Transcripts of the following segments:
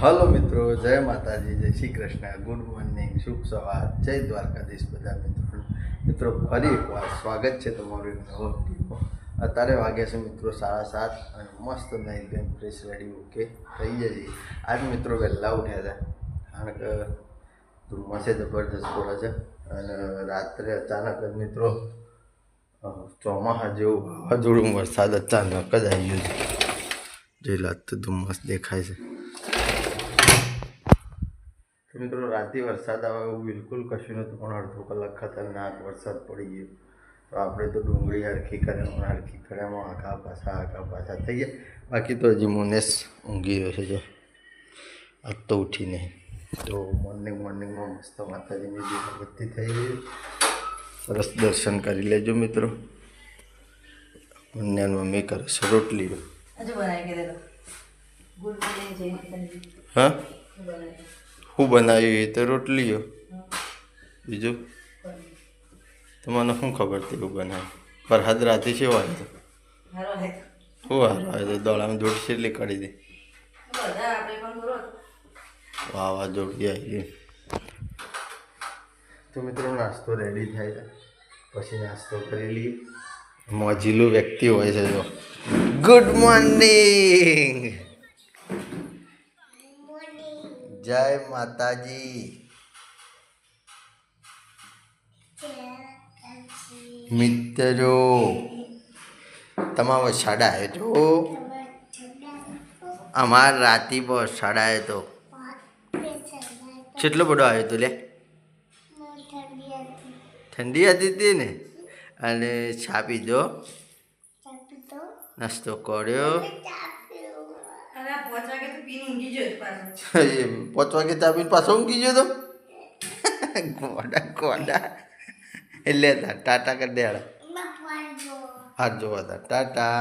Hello મિત્રો, જય માતાજી, જય શ્રી કૃષ્ણ. ગુડ મોર્નિંગ, શુભ સવાર. જય દ્વારકાધીશ બધા મિત્રો. મિત્રો, ફરી એકવાર સ્વાગત છે તમારું નવો વિડીયોમાં. અત્યારે વાગ્યા છે મિત્રો સાડા સાત અને મસ્ત નહીં એકદમ ફ્રેશ રેડી ઓકે થઈ છે આજ મિત્રો વહેલા ઉઠ્યા હતા. કારણ કે ધુમ્મસે જબરદસ્ત પડે છે. અને રાત્રે અચાનક જ મિત્રો ચોમાસા જેવું વાવાઝોડું વરસાદ અચાનક જ આવી ગયો છે. જે લાગતું ધુમ્મસ દેખાય છે. તો મિત્રો રાતે વરસાદ આવે એવું બિલકુલ કશું નહોતું પણ અડધો કલાક ખતરનાક વરસાદ પડી ગયો. તો આપણે તો ડુંગળી હરખી કર્યામાં હરખી કર્યામાં આખા પાછા આખા પાછા થઈ ગયા. બાકી તો હજી મુનેશ ઊંઘી રહ્યો છે જો. આજ તો ઉઠીને તો મોર્નિંગ મોર્નિંગમાં મસ્ત માતાજીની દીવાબત્તી થઈ ગઈ. સરસ દર્શન કરી લેજો મિત્રો. મુન્યાન મમ્મી કરે છે રોટલી. હજુ બનાવ્યું હા શું બનાવી હું તો રોટલીઓ. બીજું? તમને શું ખબર હતી એવું બનાવ્યું વરસાદ રાતે છે હારો હે હું હારો આવે તો. દોડામાં જોડ એટલી કાઢી દે. વાહ વાહ જોડી આવી ગઈ તો મિત્રો નાસ્તો રેડી થાય પછી નાસ્તો કરી લઈએ. મોજીલું વ્યક્તિ હોય છે જો. ગુડ મોર્નિંગ જય માતાજી. મિત્રો તમારો સાડા આવ્યો તો અમાર રાતી પર સાડા આવ્યો તો. કેટલો બધો આવ્યો હતો લે? ઠંડી હતી હતી ને? અને છાપી દો નાસ્તો કર્યો? પીને ઊંઘી ગયો જ પાછો એ પાંચ વાગે ચા પીને પાછો ઊંઘી ગયો તો ગોડા ગોડા એટલે હતા ટાટા કરી દે હાલો. હાથ જોવા હતા ટાટા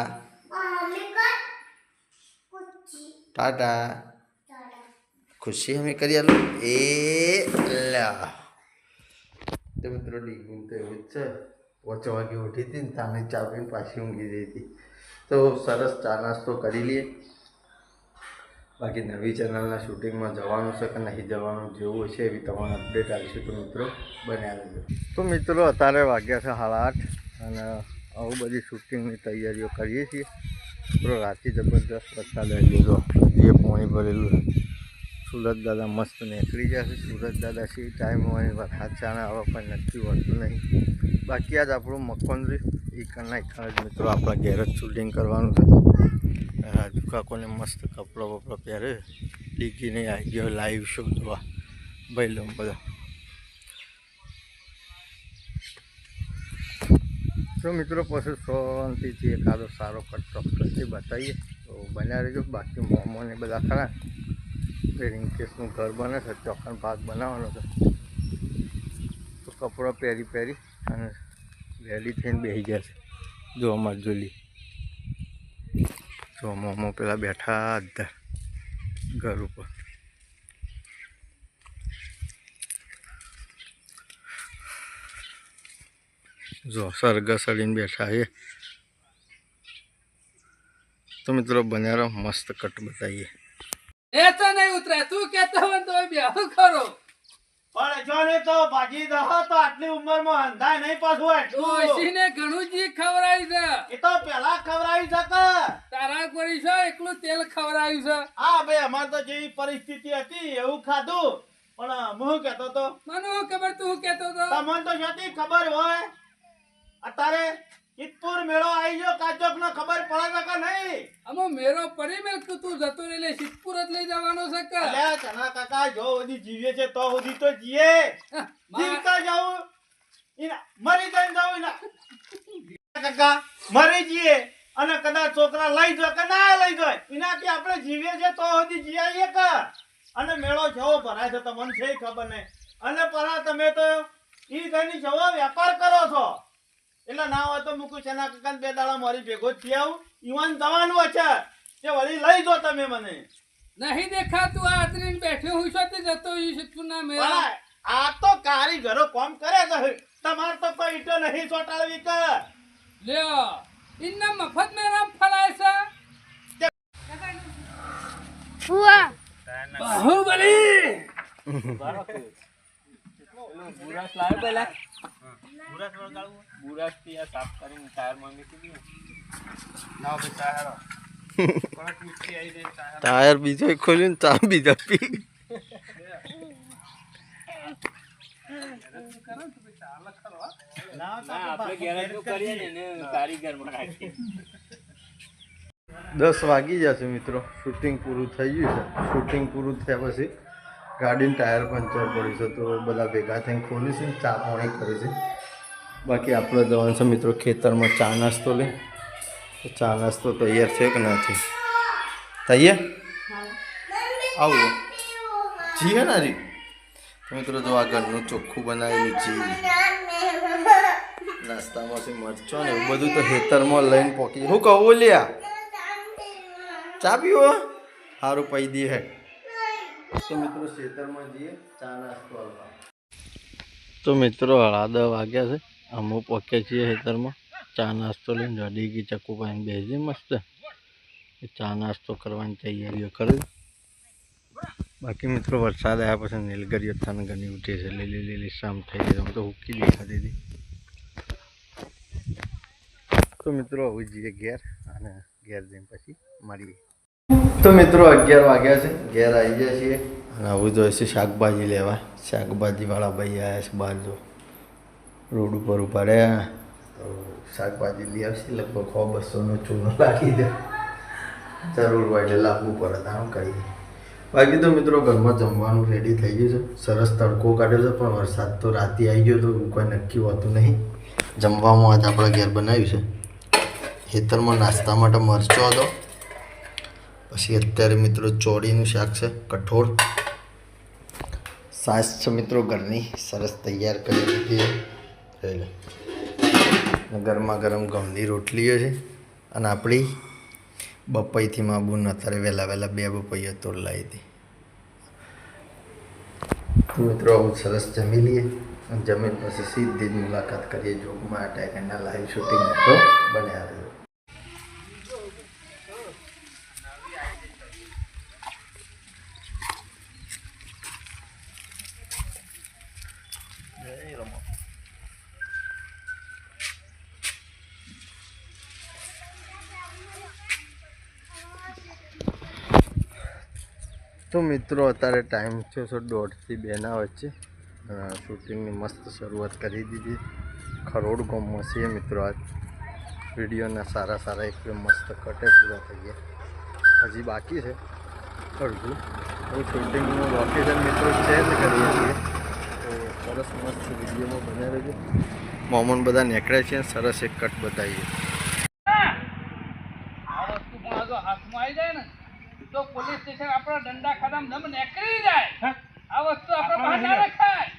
ટાટા ખુશી અમે કરી આલો એ લા તો મિત્રો ડીગું તો એવું જ છે પાંચ વાગે ઉઠી હતી ને તાને ચા પીને પાછી ઊંઘી જઈ હતી તો સરસ ચા નાસ્તો કરી લઈએ બાકી નવી ચેનલના શૂટિંગમાં જવાનું છે કે નહીં જવાનું, જેવું છે એવી તમારે અપડેટ આવશે તો મિત્રો, બન્યા રહેજો. તો મિત્રો, અત્યારે વાગ્યા છે સાડા આઠ અને આવું બધી શૂટિંગની તૈયારીઓ કરીએ છીએ. મિત્રો, રાતે જબરદસ્ત વરસાદ આવી ગયો જે પાણી ભરેલું સુરત દાદા મસ્ત નીકળી જશે સુરત દાદા સી ટાઈમ હોય, વરસાદ ચાણા આવે પણ નક્કી હોતું નહીં. બાકી આજ આપણું મકવાન એ કરના એક જ મિત્રો, આપણા ઘેર જ શૂટિંગ કરવાનું છે. રાજુ કાકોને મસ્ત કપડો બપડો પહેરે. ડીગીને આવી ગયો લાઈવ શો જોવા. ભાઈ બધા. તો મિત્રો પછી શાંતિથી એકાદો સારો કટ ચોક્કસથી બતાવીએ. તો બન્યા રહેજો. બાકી મોમો ને બધા ખરા. રિંકેશનું ઘર બને છે ચોકન ભાગ બનાવવાનો છે. તો કપડો પહેરી પહેરી અને વહેલી થઈને બેસી ગયા છે. જો અમાર જોલી જો મોમો પેલા બેઠા અંદર ઘર ઉપર. જો સરગસ અડીને બેઠા એ તો મિત્રો બન્યા મસ્ત કટ બતાવીએ. એ તો નહીં ઉતરે તું કેતો હોય તો બેહુ ખરો. પણ જો ને તો ભાજી દહો તો આટલી ઉંમરમાં અંધાય નહીં પાછું એટલું ઘણું જી ખવડાવી છે એ તો પેલા ખવડાવી શકે તારા કોરી છે એકલું તેલ ખવડાવ્યું છે. હા ભાઈ અમાર તો જેવી પરિસ્થિતિ હતી એવું ખાધું. પણ હું કેતો તો મને હું ખબર તું કેતો તો તમને તો શેની ખબર હોય અત્યારે ઇતપુર મેળો આવી ગયો કાચોક નો ખબર પડે કે નહીં? અમો મેળો પડી મેલ તું તું જતો રે લે સિદ્ધપુર જ લઈ જવાનો છે કે? અલ્યા ચના કાકા જો સુધી જીવીએ છે તો સુધી તો જીએ. જીવતા જાઉં ઇના મરી જઈને જાઉં ઇના કાકા મરી જઈએ. અને કદાચ છોકરા લઈ જાય કે ના લઈ જાય એનાથી આપણે જીવીએ છે તો સુધી જીયાઈએ કે? અને મેળો જવો ભરાય છે તમને છે ખબર નહીં. અને પરા તમે તો ઈ ઘરની જવો વેપાર કરો છો. એટલે ના હોય તો મૂકું છે ના કાકા બે દાડા મારી ભેગો જ આવું. ઈવન જવાનું છે કે વળી લઈ જો તમે મને. નહીં દેખાતું આ આતરીને બેઠો હું છો તે જતો ઈ સિદ્ધપુર ના મેળા આ તો કારીગરો કામ કરે છે તમાર તો કોઈ ઈટો નહીં ચોટાડવી કે? લ્યો. ઇન્ના મફત મેળા ફલાય છે. ફુઆ બાહુબલી! બુરાસ લાવ્યો પેલા બુરાસથી આ સાફ કરીને ટાયરમાં મૂકી દીધું ટાયર બીજો ખોલ્યું ને ચા બીજા પી દસ વાગી જશે મિત્રો. શૂટિંગ પૂરું થઈ ગયું છે. શૂટિંગ પૂરું થયા પછી ગાડીનું ટાયર પંચર પડ્યું છે તો બધા ભેગા થઈને ખોલીશું ચા પાણી કરીશું બાકી આપણે જવાનું છે મિત્રો ખેતરમાં ચા નાસ્તો લઈ. ચા નાસ્તો તૈયાર છે કે નથી? તૈયાર? આવું. જી હે ના તો મિત્રો જો આ ઘરનું ચોખ્ખું બનાવેલું જી નાસ્તામાં મરચો ને એવું બધું તો ખેતરમાં લઈને પોકી હું કહું લ્યા ચા પીવો? સારું પૈ દે હે. તો મિત્રો ખેતરમાં જઈએ, ચા નાસ્તો તો મિત્રો હળા દસ વાગ્યા છે અમુક પહોંચ્યા છીએ ખેતરમાં. ચા નાસ્તો લઈને જડી ગઈ ચક્કુ પાઈને બેસી મસ્ત. ચા નાસ્તો કરવાની તૈયારીઓ કરી. બાકી મિત્રો વરસાદ આવ્યા પછી નીલગરીઓ થાન ઘણી ઉઠી છે, લીલી લીલી શામ થઈ ગઈ હું તો હુકી દેખાતી હતી. તો મિત્રો, હવે જઈએ ઘેર અને ઘેર જઈને પછી મળીએ. તો મિત્રો, અગિયાર વાગ્યા છે. ઘેર આવી ગયા છીએ. અને આવું જોઈએ છે શાકભાજી લેવા. શાકભાજીવાળા ભાઈ આવ્યા છે બહાર જો. રોડ ઉપર ઊભા રહ્યા. તો શાકભાજી લઈ આવશે. લગભગ સો બસોનો ચૂનો લાગી દે જરૂર હોય એટલે લાવવું પડે. આમ કરીએ. બાકી તો મિત્રો, ઘરમાં જમવાનું રેડી થઈ ગયું છે. સરસ તડકો કાઢ્યો છે, પણ વરસાદ તો રાતે આવી ગયો તો કોઈ નક્કી હોતું નહીં. જમવામાં આજે આપણે ઘેર બનાવ્યું છે. ખેતરમાં નાસ્તા માટે મરચો હતો. પછી અત્યારે મિત્રો ચોળીનું શાક છે, કઠોળ. સાસ છે મિત્રો ઘરની, સરસ તૈયાર કરી દીધી છે. ગરમા ગરમ ઘઉંની રોટલીઓ છે. અને આપણી બપૈથી માબુન અત્યારે વહેલા વહેલા બે બપૈયા તોડ લાવી હતી. મિત્રો આવું સરસ જમી લઈએ. જમીન પછી સીધી જ મુલાકાત કરીએ. જોગમાં ટાઈગરના લાઈવ શૂટિંગ તો બન્યા રહ્યો તો મિત્રો અત્યારે ટાઈમ થયો છે દોઢથી બેના વચ્ચે. અ, શૂટિંગની મસ્ત શરૂઆત કરી દીધી. ખરોડ ગામમાં છીએ મિત્રો આજ. વિડીયોના સારા સારા એક બે મસ્ત કટે પૂરા થઈ ગયા. હજી બાકી છે. અડધું. તો શૂટિંગનું લોકેશન મિત્રો ચેન્જ કરીએ છીએ. તો સરસ મસ્ત વિડીયોમાં બન્યા રહેજો મોમન બધા નીકળ્યા છે સરસ એક કટ બતાવીએ આ વસ્તુ પણ આ જો હાથમાં આવી જાય ને તો પોલીસ સ્ટેશન આપણા દંડા ખાતામાં નમ નીકળી જાય. આ વસ્તુ આપણે બહાર ના રખાય.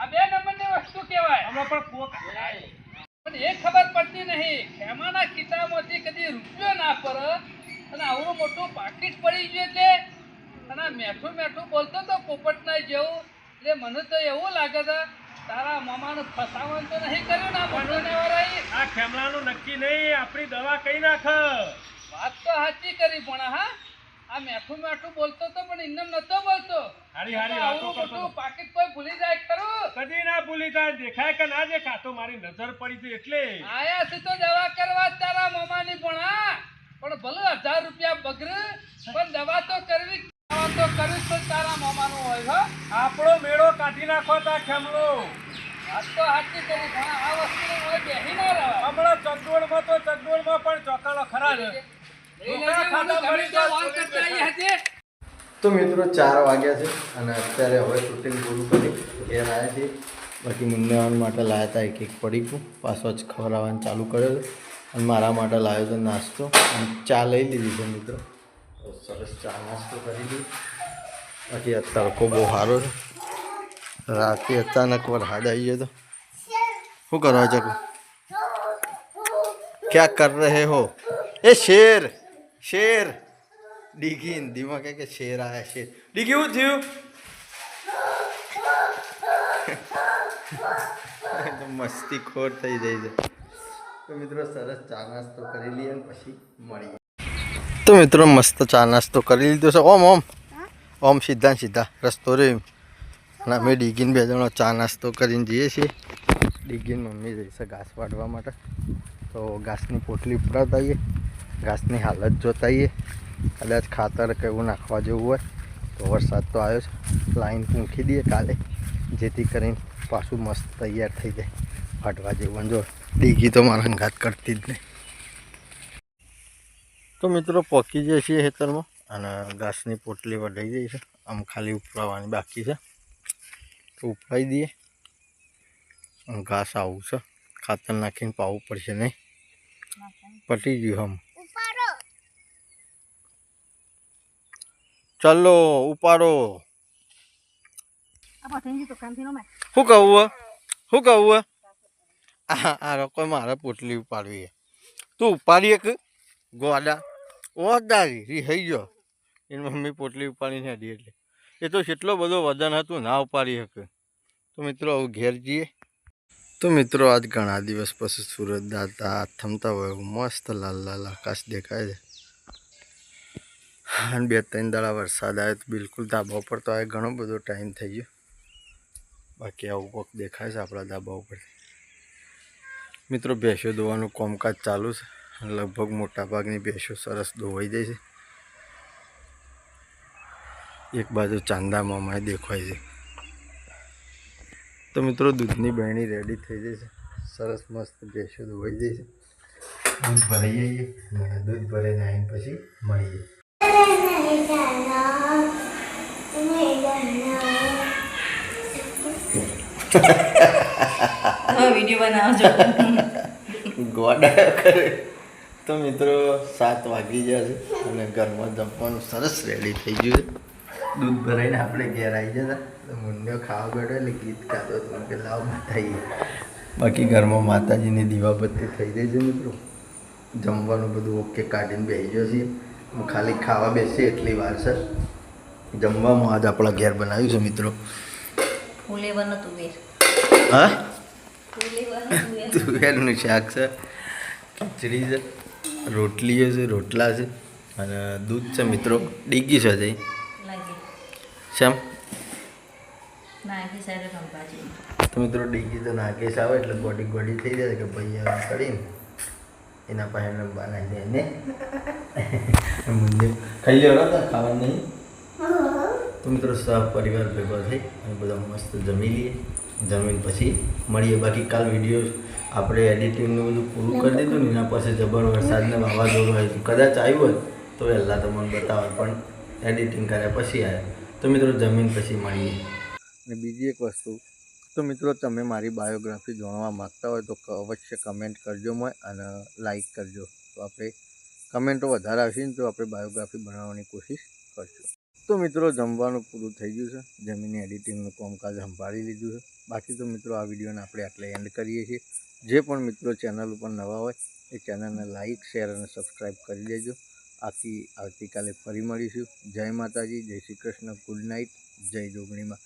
આ બે નંબરની વસ્તુ કહેવાય. પણ એ ખબર પડતી નહીં ખેમાના કિતાબમાંથી કદી રૂપિયો ના પર અને આવડું મોટું પાકીટ પડી ગયું એટલે અને મેઠું મેઠું બોલતો તો પોપટના જેવું. એટલે મને તો એવું લાગે છે તારા મામાનું ફસાવાનું તો નહીં કર્યું ના ભંડોને વાળાએ આ ખેમલાનું નક્કી નહીં આપણી દવા કઈ નાખ. વાત તો સાચી કરી પણ હા? આ મેઠું મેઠું બોલતો તો પણ ઇન્નમ નતો બોલતો. હારી હારી વાતો કરતો પાકીટ કોઈ ભૂલી જાય ખરું? કદી ના ભૂલી જાય. દેખાય કે ના દેખા તો મારી નજર પડી હતી એટલે. આયા છે તો દવા કરવા તારા મામાની પણ. આ પણ ભલે હજાર રૂપિયા બગર પણ દવા તો કરવી દવા તો કરવી તો પણ તારા મામાનું હોય હો. આપણો મેળો કાઢી નાખો તા ખેમલો આજ તો હાથી કરી આ વસ્તુ બેહી ના રહેવાય. હમણાં ચંદોળમાં તો ચંદોળમાં પણ ચોકાળો ખરા છે. તો મિત્રો ચાર વાગ્યા છે અને અત્યારે હવે શૂટિંગ પૂરું કરી ઘેર આવ્યા છીએ. બાકી મુન્નાવાન માટે લાવ્યા હતા એક એક પડી પડીકું. પાછો જ ખવડાવવાનું ચાલુ કર્યો કરેલું અને મારા માટે લાવ્યો હતો નાસ્તો. અને ચા લઈ લીધી છે મિત્રો. સરસ ચા નાસ્તો કરી દીધો બાકી આ તડકો બહુ સારો છે. રાતે અચાનક વાર વરસાદ આવી ગયો તો. શું કરવા જગો ક્યાં કર રહે હો? એ શેર! शेर। ડીઘી હિન્દીમાં કહે કે શેર આયા શેર ડીગી શું થયું તો મસ્તી ખોર થઈ જાય છે તો મિત્રો સરસ ચા નાસ્તો કરી લઈએ પછી મળીએ તો મિત્રો મસ્ત ચા નાસ્તો કરી લીધો છે ઓમ ઓમ ઓમ સીધા સીધા રસ્તો રહ્યો અને અમે ડીગીન બે જણો ચા નાસ્તો કરીને જઈએ છીએ. ડીગીન મમ્મી જઈશે ઘાસ વાટવા માટે. તો ઘાસની પોટલી ઉપરાવતા આવીએ ઘાસની હાલત જોતા આવીએ. કદાચ ખાતર કે એવું નાખવા જેવું હોય તો વરસાદ તો આવ્યો છે લાઈન પૂંખી દઈએ કાલે જેથી કરીને પાછું મસ્ત તૈયાર થઈ જાય. ફાટવા જેવું. જો ડીગી તો મારા અંગાત કરતી જ નહીં. તો મિત્રો પકી જાય છીએ ખેતરમાં અને ઘાસની પોટલી વઢાઈ જાય છે આમ ખાલી ઉપરાવાની બાકી છે. તો ઉપરાઈ દઈએ. ઘાસ આવું છે. ખાતર નાખીને પાવું પડશે નહીં. પટી ગયું હમ ચાલો ઉપાડો. શું કહું હે? શું કહું હે? આ આ લોકો મારે પોટલી ઉપાડવી તું ઉપાડી એક ગોડા. ઓદારી રિહાઈ ગયો. એની મમ્મી પોટલી ઉપાડીને હેડી એટલે. એ તો કેટલો બધો વજન હતું ના ઉપાડી શકે. તો મિત્રો આવું ઘેર જઈએ. તો મિત્રો આજ ઘણા દિવસ પછી સુરત દાતા થમતા હોય મસ્ત લાલ લાલ આકાશ દેખાય છે. અને બે ત્રણ દાડા વરસાદ આવ્યો તો બિલકુલ ધાબા ઉપર તો હવે ઘણો બધો ટાઈમ થઈ ગયો. બાકી આવું કોક દેખાય છે આપણા ધાબા ઉપર. મિત્રો, ભેંસો ધોવાનું કોમકાજ ચાલુ છે. લગભગ મોટા ભાગની ભેંસો સરસ ધોવાઈ જાય છે. એક બાજુ ચાંદા મામાએ દેખાય છે. તો મિત્રો, દૂધની બહેણી રેડી થઈ જાય છે. સરસ મસ્ત ભેંસો ધોવાઈ જાય છે. દૂધ ભરાઈ જઈએ દૂધ ભરાઈને આવીને પછી મળીએ વીડિયો બનાવજો. ગોડા કરે. તો મિત્રો સાત વાગી ગયા છે અને ઘરમાં જમવાનું સરસ રેડી થઈ ગયું છે. દૂધ ભરાઈને આપણે ઘેર આવી જતા તો મુન્યો ખાવા બેઠો એટલે ગીત ગાતો હતો. કે લાવ બતાવીએ બાકી ઘરમાં માતાજીની દીવાબત્તી થઈ રહી છે મિત્રો. જમવાનું બધું ઓકે કાઢીને બેસી ગયો છીએ હું ખાલી ખાવા બેસી એટલી વાર છે જમવામાં આજ આપણા ઘેર બનાવ્યું છે મિત્રો. હા? તુવેરનું શાક છે ખીચડી છે રોટલીઓ છે રોટલા છે અને દૂધ છે મિત્રો. ડીગી છે જઈ શેમ? તો મિત્રો ડીગી તો નાગેશ આવે એટલે ગોડી ગોડી થઈ જાય કે ભાઈ કરીને એના પાસે રમવા નાખી દે ને? મુંદે ખાઈ લેવાનો હતા? ખાવાનું નહીં? તો મિત્રો સહ પરિવાર ભેગો થઈ અને બધા મસ્ત જમી લઈએ. જમીન પછી મળીએ. બાકી કાલ વીડિયો આપણે એડિટિંગનું બધું પૂરું કરી દીધું ને એના પાસે જબર વરસાદને વાવાઝોડું આવ્યું કદાચ આવ્યું હોત તો વહેલા તમને બતાવે પણ એડિટિંગ કર્યા પછી આવ્યા. તો મિત્રો જમીન પછી મળીએ. અને બીજી એક વસ્તુ તો મિત્રો તમે મારી બાયોગ્રાફી જાણવા માગતા હોય તો અવશ્ય કમેન્ટ કરજો મને અને લાઈક કરજો. તો આપણે કમેન્ટો વધારે આવશે ને તો આપણે બાયોગ્રાફી બનાવવાની કોશિશ કરશું. તો મિત્રો, જમવાનું પૂરું થઈ ગયું છે. જમીને એડિટિંગનું કામકાજ સંભાળી લીધું છે. બાકી તો મિત્રો, આ વિડીયોને આપણે આટલે એન્ડ કરીએ છીએ. જે પણ મિત્રો ચેનલ ઉપર નવા હોય, એ ચેનલને લાઇક શેર અને સબસ્ક્રાઈબ કરી દેજો. આખી આવતીકાલે ફરી મળીશું. જય માતાજી, જય શ્રી કૃષ્ણ. ગુડ નાઇટ જય જોગણીમાં.